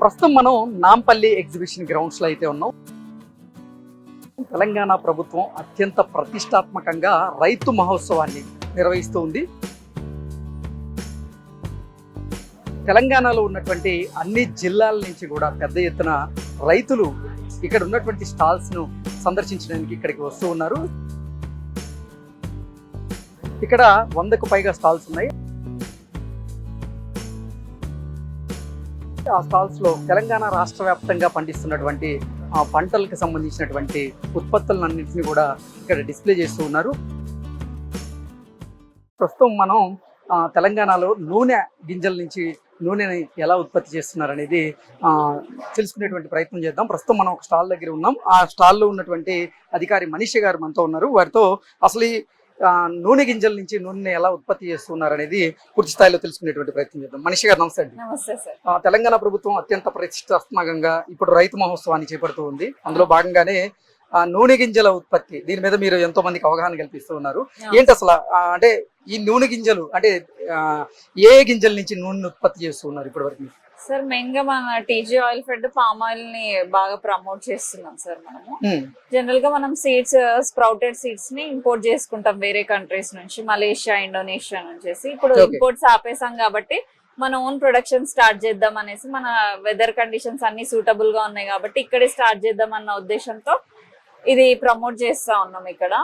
ప్రస్తుతం మనం నాంపల్లి ఎగ్జిబిషన్ గ్రౌండ్స్లో అయితే ఉన్నాం. తెలంగాణ ప్రభుత్వం అత్యంత ప్రతిష్టాత్మకంగా రైతు మహోత్సవాన్ని నిర్వహిస్తూ ఉంది. తెలంగాణలో ఉన్నటువంటి అన్ని జిల్లాల నుంచి కూడా పెద్ద ఎత్తున రైతులు ఇక్కడ ఉన్నటువంటి స్టాల్స్ను సందర్శించడానికి ఇక్కడికి వస్తూ ఉన్నారు. ఇక్కడ వందకు పైగా స్టాల్స్ ఉన్నాయి. ఆ స్టాల్స్లో తెలంగాణ రాష్ట్ర వ్యాప్తంగా పండిస్తున్నటువంటి ఆ పంటలకు సంబంధించినటువంటి ఉత్పత్తులన్నింటినీ కూడా ఇక్కడ డిస్ప్లే చేస్తూ ఉన్నారు. ప్రస్తుతం మనం తెలంగాణలో నూనె గింజల నుంచి నూనెని ఎలా ఉత్పత్తి చేస్తున్నారు అనేది తెలుసుకునేటువంటి ప్రయత్నం చేద్దాం. ప్రస్తుతం మనం ఒక స్టాల్ దగ్గర ఉన్నాం. ఆ స్టాల్లో ఉన్నటువంటి అధికారి మనీష గారు మనతో ఉన్నారు. వారితో అసలు ఈ నూనె గింజల నుంచి నూనెని ఎలా ఉత్పత్తి చేస్తున్నారు అనేది పూర్తి స్థాయిలో తెలుసుకునేటువంటి ప్రయత్నం చేద్దాం. మనీష గారు నమస్తే అండి. తెలంగాణ ప్రభుత్వం అత్యంత ప్రతిష్టాత్మకంగా ఇప్పుడు రైతు మహోత్సవాన్ని చేపడుతూ ఉంది. అందులో భాగంగానే ఆ, నూనె గింజల ఉత్పత్తి దీని మీద మీరు ఎంతో మందికి అవగాహన కల్పిస్తూ ఉన్నారు. ఏంటి అసలు అంటే ఈ నూనె గింజలు అంటే ఏ గింజల నుంచి నూనె ఉత్పత్తి చేస్తూ ఉన్నారు ఇప్పటి వరకు సార్ మెయిన్గా మన టీజీ ఆయిల్ ఫెడ్ పామ్ ఆయిల్ని బాగా ప్రమోట్ చేస్తున్నాం సార్ మనము. జనరల్గా మనం సీడ్స్ స్ప్రౌటెడ్ సీడ్స్ని ఇంపోర్ట్ చేసుకుంటాం వేరే కంట్రీస్ నుంచి మలేషియా ఇండోనేషియా నుంచి ఇప్పుడు. ఇంపోర్ట్స్ ఆపేసాం కాబట్టి మన ఓన్ ప్రొడక్షన్ స్టార్ట్ చేద్దాం అనేసి మన వెదర్ కండిషన్స్ అన్ని సూటబుల్గా ఉన్నాయి కాబట్టి ఇక్కడే స్టార్ట్ చేద్దాం అన్న ఉద్దేశంతో ఇది ప్రమోట్ చేస్తా ఉన్నాం ఇక్కడ.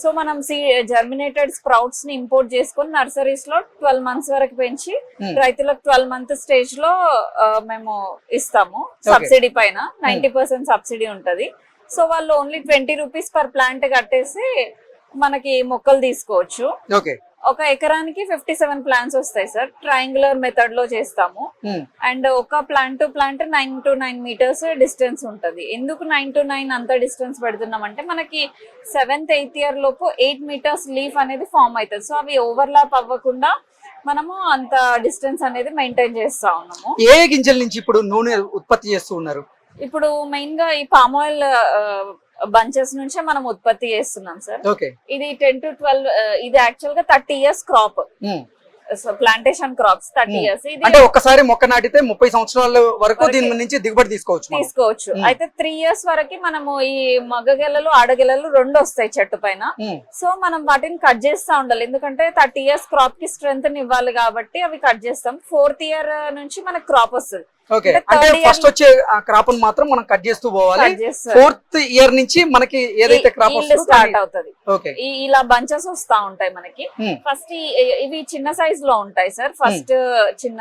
సో మనం సీ జర్మినేటెడ్ స్ప్రౌట్స్ని ఇంపోర్ట్ చేసుకొని నర్సరీస్లో ట్వెల్వ్ మంత్స్ వరకు పెంచి Hmm. రైతులకు ట్వెల్వ్ మంత్ స్టేజ్లో మేము ఇస్తాము. సబ్సిడీ పైన నైన్టీ పర్సెంట్ సబ్సిడీ ఉంటది. సో వాళ్ళు only twenty rupees per plant కట్టేసి మనకి మొక్కలు తీసుకోవచ్చు. ఒక ఎకరానికి ఫిఫ్టీ సెవెన్ ప్లాంట్స్ వస్తాయి సార్. ట్రయాంగులర్ మెథడ్లో చేస్తాము. అండ్ ఒక plant to plant nine to nine meters distance ఉంటది. ఎందుకు నైన్ టు నైన్ అంత డిస్టెన్స్ పెడుతున్నాం అంటే మనకి సెవెంత్ ఎయిత్ ఇయర్ లోపు ఎయిట్ మీటర్స్ లీఫ్ అనేది ఫామ్ అవుతుంది. సో అవి ఓవర్లాప్ అవ్వకుండా మనము అంత డిస్టెన్స్ అనేది మెయింటైన్ చేస్తా ఉన్నాము. ఏ ఏ గింజల నుంచి ఇప్పుడు నూనె ఉత్పత్తి చేస్తూ ఉన్నారు? ఇప్పుడు మెయిన్గా ఈ పామ్ ఆయిల్ బంచెస్ నుంచే మనం ఉత్పత్తి చేస్తున్నాం సార్. ఓకే. ఇది టెన్ టు ట్వెల్వ్ ఇది యాక్చువల్గా thirty years crop. Plantation crops thirty. Years. ఇది అంటే ఒక్కసారి మొక్క నాటితే ముప్పై సంవత్సరాల వరకు. దీని నుంచి దిగుబడి తీసుకోవచ్చు. తీసుకోవచ్చు. అయితే త్రీ ఇయర్స్ వరకు మనము ఈ మగ గెలలు ఆడగెలలు రెండు వస్తాయి చెట్టు పైన. సో మనం వాటిని కట్ చేస్తా ఉండాలి. ఎందుకంటే థర్టీ ఇయర్స్ క్రాప్కి స్ట్రెంత్ ఇవ్వాలి కాబట్టి అవి కట్ చేస్తాం. ఫోర్త్ ఇయర్ నుంచి మనకు క్రాప్ వస్తుంది. ఓకే అంటే ఫస్ట్ వచ్చే ఆ క్రాప్ మాత్రం మనం కట్ చేస్తూ పోవాలి. ఫోర్త్ ఇయర్ నుంచి మనకి ఏదైతే క్రాప్ స్టార్ట్ అవుతుంది. ఓకే ఇలా బంచెస్ వస్తా ఉంటాయి మనకి. Hmm. ఫస్ట్ ఇవి చిన్న సైజ్లో ఉంటాయి సార్ ఫస్ట్ చిన్న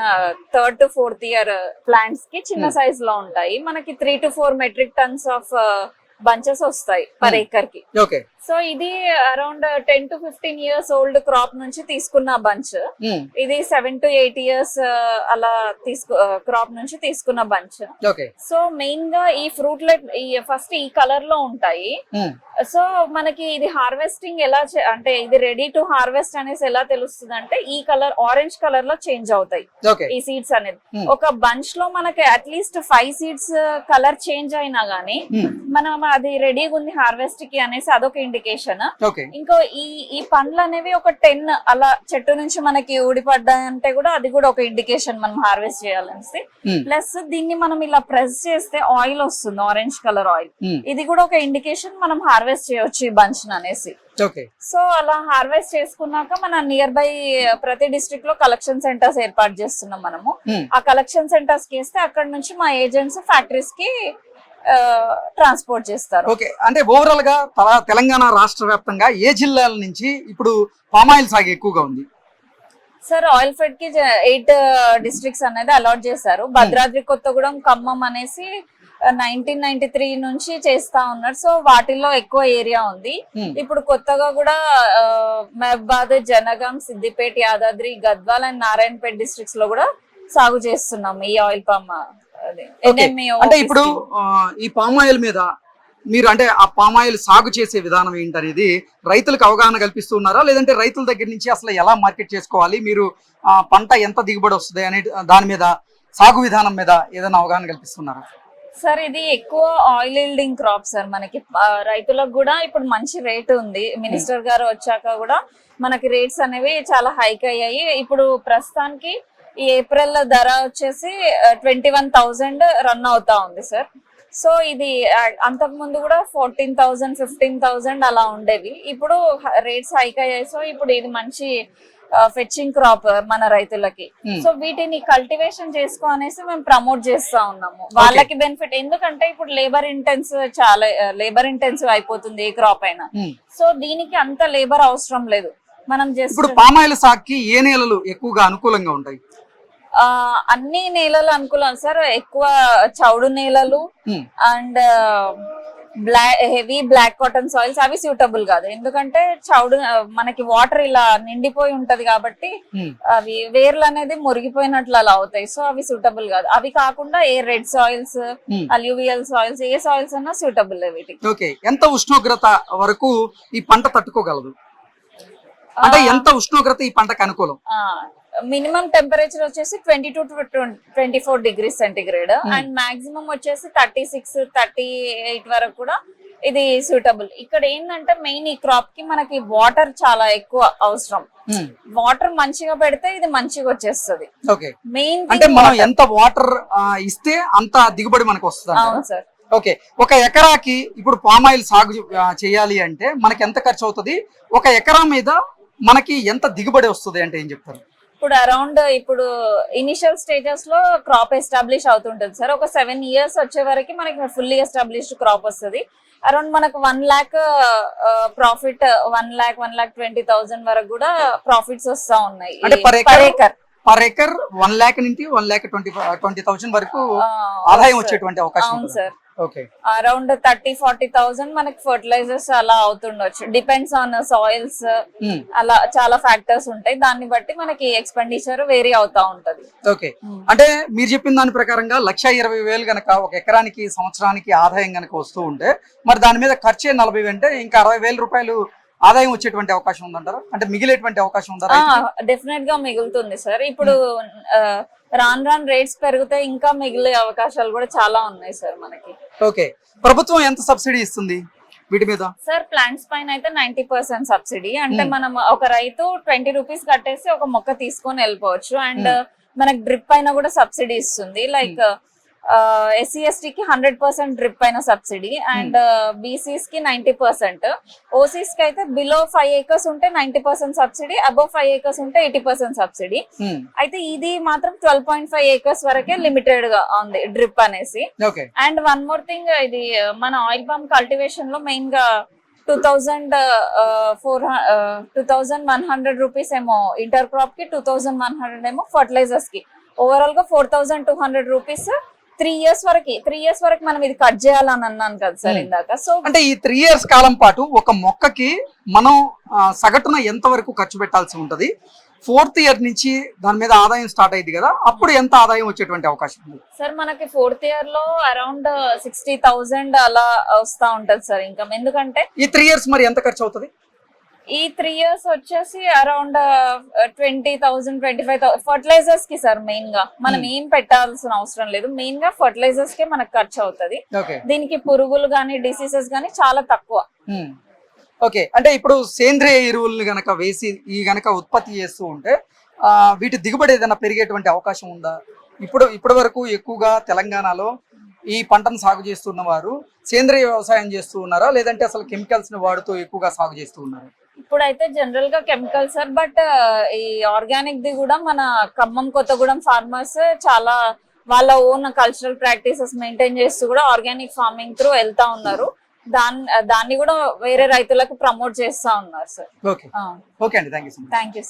థర్డ్ టు ఫోర్త్ ఇయర్ ప్లాంట్స్కి చిన్న Hmm. సైజ్లో ఉంటాయి. మనకి three to four metric tons of bunches వస్తాయి పర్ Hmm. ఏకర్కి. ఓకే సో ఇది around ten to fifteen years old crop నుంచి తీసుకున్న బంచ్. ఉమ్, ఇది సెవెన్ టు ఎయిట్ ఇయర్స్ అలా తీసుకు క్రాప్ నుంచి తీసుకున్న బంచ్. సో మెయిన్గా ఈ ఫ్రూట్లెట్ ఫస్ట్ ఈ కలర్లో ఉంటాయి. ఉమ్, సో మనకి ఇది హార్వెస్టింగ్ ఎలా అంటే ఇది రెడీ టు హార్వెస్ట్ అనేసి ఎలా తెలుస్తుంది అంటే ఈ కలర్ ఆరెంజ్ కలర్లో చేంజ్ అవుతాయి. ఈ సీడ్స్ అనేది. Hmm. ఒక బంచ్లో మనకి at least five seeds colour change అయినా గానీ మనం అది రెడీగా ఉంది హార్వెస్ట్కి అనేసి అదొక ఇండికేషన్ ఓకే ఇంకో ఈ ఈ పండ్లు అనేవి ఒక టెన్ అలా చెట్టు నుంచి మనకి ఊడిపడ్డాయంటే కూడా అది కూడా ఒక ఇండికేషన్ మనం హార్వెస్ట్ చేయాలనేసి. ప్లస్ దీన్ని మనం ఇలా ప్రెస్ చేస్తే ఆయిల్ వస్తుంది ఆరెంజ్ కలర్ ఆయిల్ ఇది కూడా ఒక ఇండికేషన్ మనం హార్వెస్ట్ చేయొచ్చు ఈ బంచ్ అనేసి. సో అలా హార్వెస్ట్ చేసుకున్నాక మన నియర్ బై ప్రతి డిస్ట్రిక్ట్లో కలెక్షన్ సెంటర్స్ ఏర్పాటు చేస్తున్నాం మనము. ఉమ్, ఆ కలెక్షన్ సెంటర్స్కి ఇస్తే అక్కడ నుంచి మా ఏజెంట్స్ ఫ్యాక్టరీస్కి ట్రాన్స్పోర్ట్ చేస్తారు. ఓకే అంటే ఓవరాల్గా తల- తెలంగాణ రాష్ట్ర వ్యాప్తంగా ఏ జిల్లాల నుంచి ఇప్పుడు పామాయిల్ సాగు ఎక్కువగా ఉంది? సార్ ఆయిల్ ఫెడ్కి ఎయిట్ డిస్ట్రిక్ట్స్ అనేది అలాట్ చేశారు. భద్రాద్రి కొత్తగూడెం ఖమ్మం అనేసి నైన్టీన్ నైన్టీ త్రీ నుంచి చేస్తా ఉన్నారు. సో వాటిల్లో ఎక్కువ ఏరియా ఉంది. ఉమ్, ఇప్పుడు కొత్తగా కూడా మహబాద్ జనగాం సిద్దిపేట యాదాద్రి గద్వాల్ అండ్ నారాయణపేట డిస్ట్రిక్ట్స్లో కూడా సాగు చేస్తున్నాం ఈ ఆయిల్ పామ్ అంటే ఇప్పుడు ఈ పామాయిల్ మీద మీరు అంటే ఆ పామాయిల్ సాగు చేసే విధానం ఏంటనేది రైతులకు అవగాహన కల్పిస్తున్నారా లేదంటే రైతుల దగ్గర నుంచి అసలు ఎలా మార్కెట్ చేసుకోవాలి? మీరు పంట ఎంత దిగుబడి వస్తుంది అనే దాని మీద సాగు విధానం మీద ఏదైనా అవగాహన కల్పిస్తున్నారా? సార్ ఇది ఎక్కువ ఆయిల్ ఈల్డింగ్ క్రాప్ సార్ మనకి. రైతులకు కూడా ఇప్పుడు మంచి రేట్ ఉంది. మినిస్టర్ గారు వచ్చాక కూడా మనకి రేట్స్ అనేవి చాలా హైక్ అయ్యాయి. ఇప్పుడు ప్రస్తుతానికి ఈ ఏప్రిల్ ధర వచ్చేసి ట్వంటీ వన్ థౌజండ్ రన్ అవుతా ఉంది సార్ సో ఇది అంతకు ముందు కూడా ఫోర్టీన్ థౌజండ్ ఫిఫ్టీన్ థౌజండ్ అలా ఉండేవి. ఇప్పుడు రేట్స్ హైక్ అయ్యాయి. సో ఇప్పుడు ఇది మంచి ఫెచ్చింగ్ క్రాప్ మన రైతులకి. Hmm. సో వీటిని కల్టివేషన్ చేసుకో అనేసి మేము ప్రమోట్ చేస్తా ఉన్నాము. వాళ్ళకి బెనిఫిట్ ఎందుకంటే ఇప్పుడు లేబర్ ఇంటెన్స్ చాలా లేబర్ ఇంటెన్సివ్ అయిపోతుంది ఏ క్రాప్ అయినా. ఉమ్. సో దీనికి అంత లేబర్ అవసరం లేదు. మనం ఇప్పుడు పామాయిల్ సాగుకి ఏ నేలలు ఎక్కువగా అనుకూలంగా ఉంటాయి? అన్ని నేలలు అనుకూలం సార్. ఎక్కువ చౌడు నేలలు ఉమ్. And black heavy black cotton soils అవి సూటబుల్ కాదు. ఎందుకంటే చౌడు మనకి వాటర్ ఇలా నిండిపోయి ఉంటది కాబట్టి ఉమ్. అవి వేర్లు అనేది మురిగిపోయినట్లు అలా అవుతాయి. సో అవి సూటబుల్ కాదు. అవి కాకుండా ఏ red soils um. Alluvial soils ఏ సాయిల్స్ అన్నా సూటబుల్ వీటికి. ఓకే. ఎంత ఉష్ణోగ్రత వరకు ఈ పంట తట్టుకోగలదు? అంటే ఎంత ఉష్ణోగ్రత ఈ పంటకు అనుకూలం? మినిమం టెంపరేచర్ వచ్చేసి twenty to twenty four degree centigrade. And maximum వచ్చేసి థర్టీ సిక్స్ థర్టీ ఎయిట్ వరకు కూడా ఇది సూటబుల్. ఇక్కడ ఏంటంటే మెయిన్ ఈ క్రాప్కి మనకి వాటర్ చాలా ఎక్కువ అవసరం. ఉమ్. వాటర్ మంచిగా పెడితే ఇది మంచిగా వచ్చేస్తుంది. మెయిన్ అంటే మనం ఎంత వాటర్ ఇస్తే అంత దిగుబడి మనకు వస్తుంది అవును సార్ ఓకే. ఒక ఎకరాకి ఇప్పుడు పామాయిల్ సాగు చేయాలి అంటే మనకి ఎంత ఖర్చు అవుతుంది ఒక ఎకరా మీద మనకి ఎంత దిగుబడి వస్తుంది అంటే ఏం చెప్తారు? ఇప్పుడు అరౌండ్ ఇప్పుడు ఇనిషియల్ స్టేజెస్లో క్రాప్ ఎస్టాబ్లిష్ అవుతుంటది సార్ ఒక సెవెన్ ఇయర్స్ వచ్చే వరకు మనకి ఫుల్లీ ఎస్టాబ్లిష్డ్ క్రాప్ వస్తుంది. అరౌండ్ మనకు one lakh profit one lakh one lakh twenty thousand వరకు కూడా ప్రాఫిట్స్ వస్తా ఉన్నాయి? Per acre per acre one lakh నుంచి one lakh twenty twenty thousand వరకు ఆదాయం వచ్చేటువంటి అవకాశం sir around thirty forty thousand మనకి ఫర్టిలైజర్స్ అలా అవుతుండొచ్చు. Depends on soils. అలా చాలా ఫ్యాక్టర్స్ ఉంటాయి. దాన్ని బట్టి మనకి ఎక్స్పెండిచర్ వేరీ అవుతా ఉంటది. ఓకే అంటే మీరు చెప్పిన దాని ప్రకారంగా లక్ష ఇరవై వేలు గనక ఒక ఎకరానికి సంవత్సరానికి ఆదాయం గనక వస్తూ ఉంటే మరి దాని మీద ఖర్చే నలభై అంటే ఇంకా అరవై వేల రూపాయలు ఆదాయం వచ్చేటువంటి అవకాశం ఉందంటారా? అంటే మిగిలేటువంటి అవకాశం ఉందా? డెఫినెట్గా మిగులుతుంది సార్ ఇప్పుడు రాను రాను రేట్స్ పెరిగితే ఇంకా మిగిలే అవకాశాలు కూడా చాలా ఉన్నాయి సార్ మనకి. ఓకే. ప్రభుత్వం ఎంత సబ్సిడీ ఇస్తుంది వీటి మీద? సార్ ప్లాంట్స్ పైన అయితే నైన్టీ పర్సెంట్ సబ్సిడీ. అంటే Hmm. మనం ఒక రైతు ట్వంటీ రూపీస్ కట్టేసి ఒక మొక్క తీసుకొని వెళ్ళిపోవచ్చు. అండ్ మనకి డ్రిప్ పైన కూడా సబ్సిడీ ఇస్తుంది. లైక్ ఎస్సీ ఎస్టీ కి హండ్రెడ్ పర్సెంట్ డ్రిప్ పైన సబ్సిడీ అండ్ బీసీస్కి నైన్టీ పర్సెంట్ ఓసీస్కి అయితే బిలో ఫైవ్ ఏకర్స్ ఉంటే ninety percent subsidy above five acres ఉంటే ఎయిటీ పర్సెంట్ సబ్సిడీ. ఉమ్. అయితే ఇది మాత్రం ట్వెల్వ్ పాయింట్ ఫైవ్ ఏకర్స్ వరకే లిమిటెడ్గా ఉంది డ్రిప్ అనేసి. అండ్ వన్ మోర్ థింగ్ ఇది మన ఆయిల్ పామ్ కల్టివేషన్లో మెయిన్గా two thousand four two thousand one hundred rupees ఏమో ఇంటర్ క్రాప్కి టూ థౌజండ్ వన్ హండ్రెడ్ ఏమో ఫర్టిలైజర్స్కి. ఓవరాల్గా four thousand two hundred rupees three years వరకు త్రీ ఇయర్స్ వరకు మనం ఇది కట్ చేయాలని అన్నాను కదా సార్. ఇందాక. సో అంటే ఈ త్రీ ఇయర్స్ కాలం పాటు ఒక మొక్కకి మనం సగటున ఎంత వరకు ఖర్చు పెట్టాల్సి ఉంటది? ఫోర్త్ ఇయర్ నుంచి దాని మీద ఆదాయం స్టార్ట్ అయింది కదా అప్పుడు ఎంత ఆదాయం వచ్చేటువంటి అవకాశం ఉంది? సార్ మనకి ఫోర్త్ ఇయర్లో అరౌండ్ సిక్స్టీ థౌజండ్ అలా వస్తా ఉంటది సార్ ఇన్కమ్. ఎందుకంటే ఈ త్రీ ఇయర్స్ మరి ఎంత ఖర్చు అవుతుంది? ఈ త్రీ ఇయర్స్ వచ్చేసి around twenty thousand twenty five thousand ఫర్టిలైజర్స్కి sir మెయిన్గా. మనం Hmm. ఏం పెట్టాల్సిన అవసరం లేదు. మెయిన్గా ఫర్టిలైజర్స్ కే మనకు ఖర్చు అవుతది. దీనికి పురుగులు గానీ డిసీజెస్ గానీ చాలా తక్కువ. ఓకే అంటే ఇప్పుడు సేంద్రియ ఎరువుల్ని గనక వేసి ఈ గనక ఉత్పత్తి చేస్తూ ఉంటే వీటి దిగుబడి ఏదైనా పెరిగేటువంటి అవకాశం ఉందా? ఇప్పుడు ఇప్పటి వరకు ఎక్కువగా తెలంగాణలో ఈ పంటను సాగు చేస్తున్న వారు సేంద్రియ వ్యవసాయం చేస్తూ ఉన్నారా? లేదంటే అసలు కెమికల్స్ని వాడుతూ ఎక్కువగా సాగు చేస్తూ ఉన్నారా? ఇప్పుడైతే జనరల్గా కెమికల్ సార్ బట్ ఈ ఆర్గానిక్ ది కూడా మన ఖమ్మం కొత్తగూడెం ఫార్మర్స్ చాలా వాళ్ళ ఓన్ కల్చరల్ ప్రాక్టీసెస్ మెయింటైన్ చేస్తూ కూడా ఆర్గానిక్ ఫార్మింగ్ త్రూ వెళ్తా ఉన్నారు. దాన్ని దాన్ని కూడా వేరే రైతులకు ప్రమోట్ చేస్తా ఉన్నారు సార్ ఓకే ఓకే అండి. You thank you